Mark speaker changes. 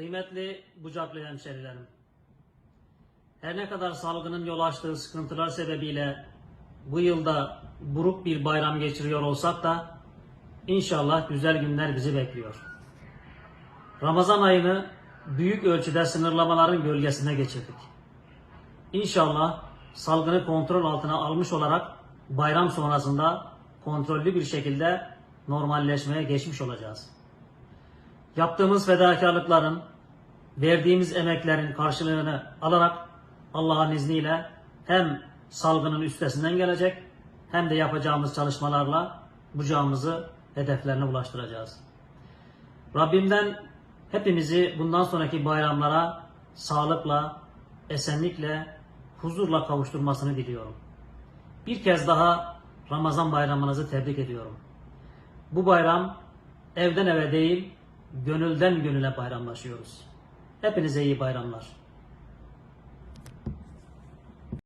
Speaker 1: Kıymetli Bucaklı hemşerilerim, her ne kadar salgının yol açtığı sıkıntılar sebebiyle bu yılda buruk bir bayram geçiriyor olsak da inşallah güzel günler bizi bekliyor. Ramazan ayını büyük ölçüde sınırlamaların gölgesine geçirdik. İnşallah salgını kontrol altına almış olarak bayram sonrasında kontrollü bir şekilde normalleşmeye geçmiş olacağız. Yaptığımız fedakarlıkların, verdiğimiz emeklerin karşılığını alarak Allah'ın izniyle hem salgının üstesinden gelecek hem de yapacağımız çalışmalarla bucağımızı hedeflerine ulaştıracağız. Rabbimden hepimizi bundan sonraki bayramlara sağlıkla, esenlikle, huzurla kavuşturmasını diliyorum. Bir kez daha Ramazan bayramınızı tebrik ediyorum. Bu bayram evden eve değil, gönülden gönüle bayramlaşıyoruz. Hepinize iyi bayramlar.